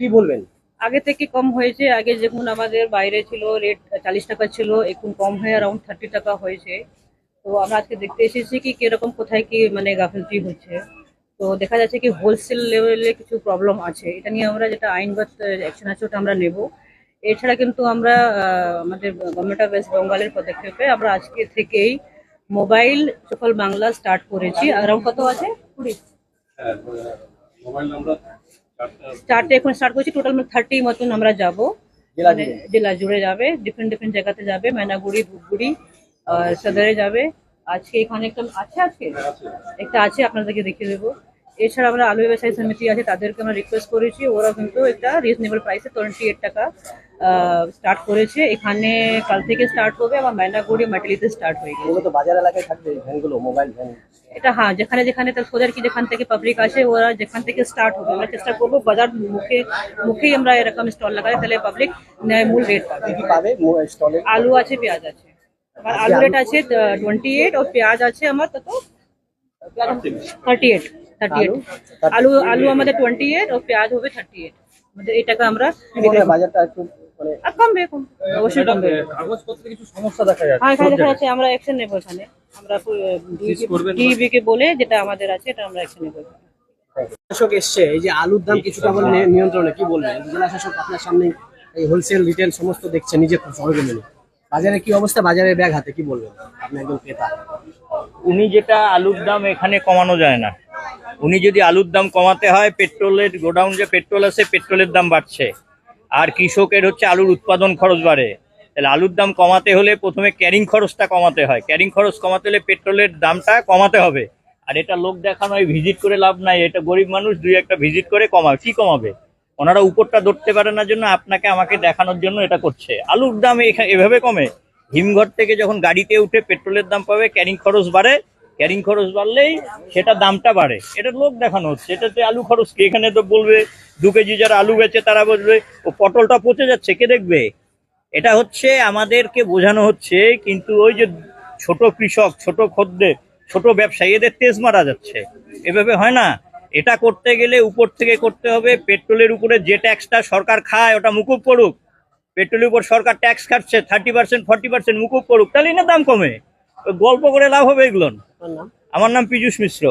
কি বলবেন? আগে থেকে কম হয়েছে আগে যখন আমাদের বাইরে ছিল রেট চালিশ টাকা ছিল এখন কম হয়ে অ্যারাউন্ড থার্টি টাকা হয়েছে। তো আমরা আজকে দেখতে এসেছি কি কীরকম কোথায় কি মানে গাফিলতি হচ্ছে। তো দেখা যাচ্ছে কি হোলসেল লেভেলে কিছু প্রবলেম আছে। এটা নিয়ে আমরা যেটা আইনগত অ্যাকশন আছে ওটা আমরা নেব। এছাড়া কিন্তু আমরা আহ, আমাদের গভর্নমেন্ট অফ ওয়েস্ট বেঙ্গলের পদক্ষেপে আমরা আজকে থেকেই মোবাইল সফল বাংলা স্টার্ট করেছি। অ্যারাউন্ড কত আছে? কুড়ি। চারটে এখন স্টার্ট করছি টোটাল থার্টি মতন আমরা যাব। জেলা মানে জুড়ে? জেলা জুড়ে যাবে ডিফারেন্ট ডিফারেন্ট জায়গাতে যাবে ম্যানাগুড়ি ধূপগুড়ি আর সদরে যাবে। আজকে এখানে একটা আছে আজকে? একটা আছে আপনাদেরকে দেখিয়ে দেবো। এছাড়া আমরা আলু ব্যবসায়ী সমিতি আছে তাদেরকে আমরা রিকোয়েস্ট করেছি। ওরা কিন্তু একটা রিজনেবল প্রাইসে টোয়েন্টি এইট টাকা স্টার্ট করেছে। এখানে কাল থেকে স্টার্ট হবে আবার ময়নাগুড়ি মাটিলিতে স্টার্ট হয়ে গেছে। মূলত বাজার এলাকায় থাকবে ভ্যানগুলো মোবাইল ভ্যান। এটা হ্যাঁ যেখানে যেখানে তার সোজার কি যেখান থেকে পাবলিক আসে ওরা যেখান থেকে স্টার্ট হবে আমরা চেষ্টা করব বাজার মুখে মুখেই আমরা এরকম স্টল লাগাই তাহলে পাবলিক মূল রেট পাবে। আলু আছে পেঁয়াজ আছে। আমার আলু রেট আছে টোয়েন্টি এইট আর পেঁয়াজ আছে আমার কত থার্টি এইট থার্টি এইট আলু আলু আমাদের টোয়েন্টি এইট আর পেঁয়াজ হবে থার্টি এইট আমাদের এই টাকা আমরা মনে বাজারটা একটু মানে কমবে অবশ্যই কমবে কাগজপত্রে কিছু সমস্যা দেখা যাচ্ছে। হ্যাঁ এখানে দেখা যাচ্ছে আমরা অ্যাকশন নেব এখানে। আমরা ডিবি কে বলে যেটা আমাদের আছে এটা আমরা অ্যাকশন নেব। শাসক এসছে এই যে আলুর দাম কিছুটা বলে নিয়ন্ত্রণে কি বলবেন? জেলা শাসক আপনার সামনে এই হোলসেল রিটেল সমস্ত দেখছে নিজে খুব সরজমিনে বাজারে কি অবস্থা? বাজারে ব্যাগ হাতে, কি বলবেন আপনি একজন ক্রেতা? উনি যেটা আলুর দাম এখানে কমানো যায় না। উনি যদি আলুর দাম কমাতে হয়, পেট্রোলের গোডাউন যে পেট্রোল আছে, পেট্রোলের দাম বাড়ছে। আর কৃষকের হচ্ছে আলুর উৎপাদন খরচ বাড়ে। তাহলে আলুর দাম কমাতে হলে প্রথমে ক্যারিং খরচটা কমাতে হয়। ক্যারিং খরচ কমাতে হলে পেট্রোলের দামটা কমাতে হবে। আর এটা লোক দেখানো ভিজিট করে লাভ নাই। এটা গরিব মানুষ দুই একটা ভিজিট করে কমাবে কি কমাবে? ওনারা উপরটা ধরতে পারে না জন্য আপনাকে আমাকে দেখানোর জন্য এটা করছে। আলুর দাম এভাবে কমে। হিমঘর থেকে যখন গাড়িতে উঠে পেট্রোলের দাম পাবে, ক্যারিং খরচ বাড়ে। ক্যারিং খরচ বাড়লেই সেটা দামটা বাড়ে। এটা লোক দেখানো হচ্ছে। এটাতে আলু খরচ কি এখানে তো বলবে? দু কেজি যারা আলু বেচে তারা বলবে, ও, পটলটা পচে যাচ্ছে, কে দেখবে? এটা হচ্ছে আমাদেরকে বোঝানো হচ্ছে, কিন্তু ওই যে ছোট কৃষক, ছোট খদ্দের, ছোট ব্যবসায়ী, এদের তেজ মারা যাচ্ছে। এভাবে হয় না। এটা করতে গেলে উপর থেকে করতে হবে পেট্রোলের উপরে যে ট্যাক্সটা সরকার খায় ওটা মুকুব করুক। পেট্রোলের উপর সরকার ট্যাক্স কাটছে থার্টি পার্সেন্ট ফর্টি পার্সেন্ট মুকুব করুক তাহলেই না দাম কমে। গল্প করে লাভ হবে এগুলো। আমার নাম পীযুষ মিশ্র।